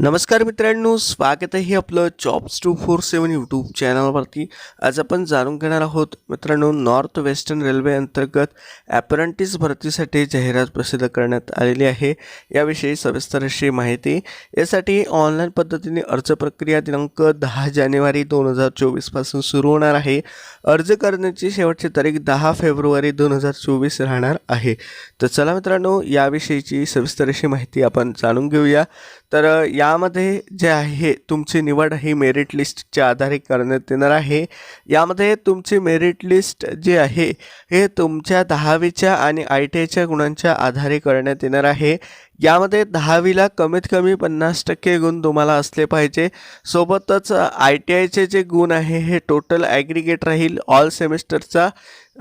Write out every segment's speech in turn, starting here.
नमस्कार मित्रांनो स्वागत आहे आपलं jobs two four seven YouTube चॅनलवरती आज आपण जाणून घेणार आहोत मित्रांनो नॉर्थ वेस्टर्न रेल्वे अंतर्गत ॲपरंटिस भरतीसाठी जाहिरात प्रसिद्ध करण्यात आलेली आहे. याविषयी सविस्तर अशी माहिती. यासाठी ऑनलाईन पद्धतीने अर्ज प्रक्रिया दिनांक दहा जानेवारी दोन हजार चोवीसपासून सुरू होणार आहे. अर्ज करण्याची शेवटची तारीख दहा फेब्रुवारी दोन हजार चोवीस राहणार आहे. तर चला मित्रांनो याविषयीची सविस्तर अशी माहिती आपण जाणून घेऊया. तर यामध्ये जे आहे तुमची निवड ही मेरिट लिस्टच्या आधारे करण्यात येणार आहे. यामध्ये तुमची मेरिट लिस्ट जी आहे हे तुमच्या दहावीच्या आणि आय टी आयच्या गुणांच्या आधारे करण्यात येणार आहे. यामध्ये दहावीला कमीत कमी पन्नास टक्के गुण तुम्हाला असले पाहिजे. सोबतच आय टी आयचे जे गुण आहे हे टोटल ॲग्रिगेट राहील ऑल सेमिस्टरचा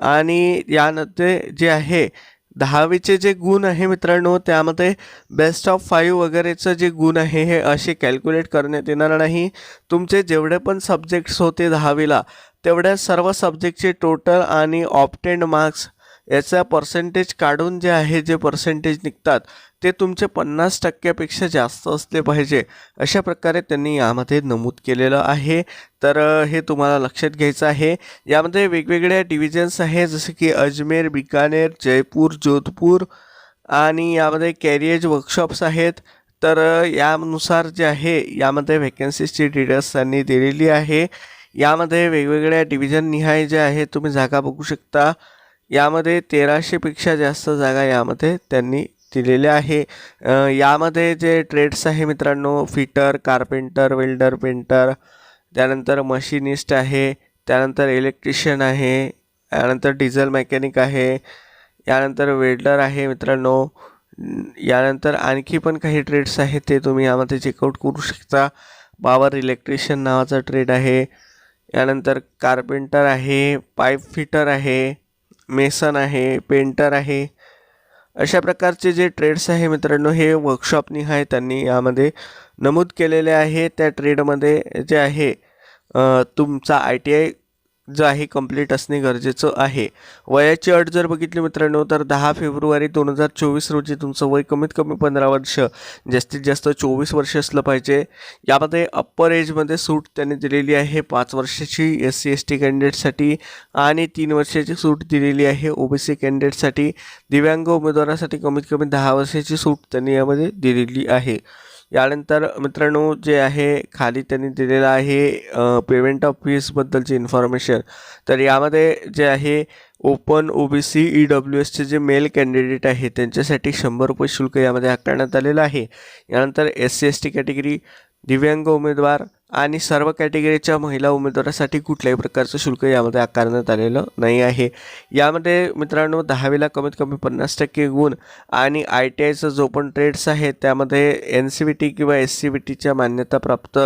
आणि यामध्ये जे आहे दहावीचे जे गुण आहे मित्रांनो त्यामध्ये बेस्ट ऑफ फाईव्ह वगैरेचं जे गुण आहे हे असे कॅल्क्युलेट करण्यात येणार नाही. तुमचे जेवढे पण सब्जेक्ट्स होते दहावीला तेवढ्या सर्व सब्जेक्टचे टोटल आणि ऑप्टेंड मार्क्स याचा पर्सेंटेज काढून जे आहे जे पर्सेंटेज निघतात ते तुमचे पन्नास टक्क्यापेक्षा जास्त असले पाहिजे. अशा प्रकारे त्यांनी यामध्ये नमूद केलेलं आहे. तर हे तुम्हाला लक्षात घ्यायचं आहे. यामध्ये वेगवेगळ्या डिव्हिजन्स आहे जसे की अजमेर बिकानेर जयपूर जोधपूर आणि यामध्ये कॅरियज वर्कशॉप्स आहेत. तर यानुसार जे आहे यामध्ये व्हॅकन्सीजची डिटेल्स त्यांनी दिलेली आहे. यामध्ये वेगवेगळ्या डिव्हिजन निहाय जे आहे तुम्ही जागा बघू शकता. यामध्ये तेराशेपेक्षा जास्त जागा यामध्ये त्यांनी दिलेले आहे. यामध्ये जे ट्रेड्स आहे मित्रांनो फिटर कार्पेंटर वेल्डर पेंटर त्यानंतर मशिनिस्ट आहे त्यानंतर इलेक्ट्रिशियन आहे यानंतर डिझेल मेकॅनिक आहे यानंतर वेल्डर आहे मित्रांनो यानंतर आणखी पण काही ट्रेड्स आहेत ते तुम्ही यामध्ये चेकआउट करू शकता. पावर इलेक्ट्रिशियन नावाचा ट्रेड आहे. यानंतर कार्पेंटर आहे पाईप फिटर आहे मेसन आहे पेंटर आहे अशा प्रकारचे जे ट्रेड्स आहे मित्रांनो हे वर्कशॉपनी आहे त्यांनी यामध्ये नमूद केलेले आहे. त्या ट्रेडमध्ये जे आहे तुमचा आय टी आय जो आहे कंप्लीट असणे गरजेचं आहे. वयाची अट जर बघितली मित्रांनो तर दहा फेब्रुवारी दोन हजार चोवीस रोजी तुमचं वय कमीत कमी पंधरा वर्ष जास्तीत जास्त चोवीस वर्ष असलं पाहिजे. यामध्ये अप्पर एजमध्ये सूट त्यांनी दिलेली आहे पाच वर्षाची एस सी एस टी कॅन्डिडेटसाठी आणि तीन वर्षाची सूट दिलेली आहे ओ बी सी कॅन्डिडेटसाठी दिव्यांग उमेदवारासाठी कमीत कमी दहा वर्षाची सूट त्यांनी यामध्ये दिलेली आहे. यानंतर मित्रांनो जे आहे खाली त्यांनी दिलेलं आहे पेमेंट ऑफ फीसबद्दलची इन्फॉर्मेशन तर यामध्ये जे आहे open O B C E W एसचे जे मेल कॅन्डिडेट आहे त्यांच्यासाठी शंभर रुपये शुल्क यामध्ये आकारण्यात आलेलं आहे. यानंतर S C S T category दिव्यांग उमेदवार आणि सर्व कॅटेगरीच्या महिला उमेदवारासाठी कुठल्याही प्रकारचं शुल्क यामध्ये आकारण्यात आलेलं नाही आहे. यामध्ये मित्रांनो दहावीला कमीत कमी पन्नास टक्के गुण आणि आय टी आयचा जो पण ट्रेड्स आहे त्यामध्ये एन सी बी टी किंवा एस सी बी टीच्या मान्यताप्राप्त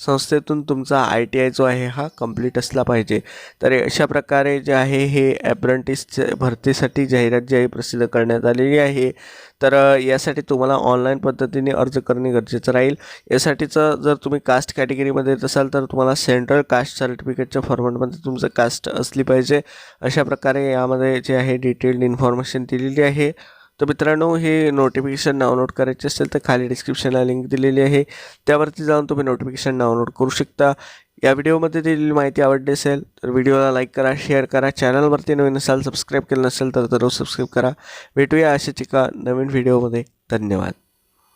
संस्थेतून तुमचा आय टी आय जो आहे हा कंप्लीट असला पाहिजे. तर अशा प्रकारे जे आहे हे ॲप्रेंटिसच्या भरतीसाठी जाहिरात जी आहे प्रसिद्ध करण्यात आलेली आहे. तर यासाठी तुम्हाला ऑनलाईन पद्धतीने अर्ज करणे गरजेचं राहील. यासाठीचं जर तुम्ही कास्ट कॅटेगरी कॅटेगरीमध्ये येत असाल तर तुम्हाला सेंट्रल कास्ट सर्टिफिकेटच्या फॉर्मॅटमध्ये तुमचं कास्ट असली पाहिजे. अशा प्रकारे यामध्ये जे आहे डिटेल्ड इन्फॉर्मेशन दिलेली आहे. तर मित्रांनो हे नोटिफिकेशन डाउनलोड करायचे असेल तर खाली डिस्क्रिप्शनला लिंक दिलेली आहे. त्यावरती जाऊन तुम्ही नोटिफिकेशन डाउनलोड करू शकता. या व्हिडिओमध्ये दिलेली माहिती आवडली असेल तर व्हिडिओला लाईक करा शेअर करा. चॅनलवरती नवीन असाल सबस्क्राईब केलं नसेल तर जरूर सबस्क्राईब करा. भेटूया अशाच एका नवीन व्हिडिओमध्ये धन्यवाद.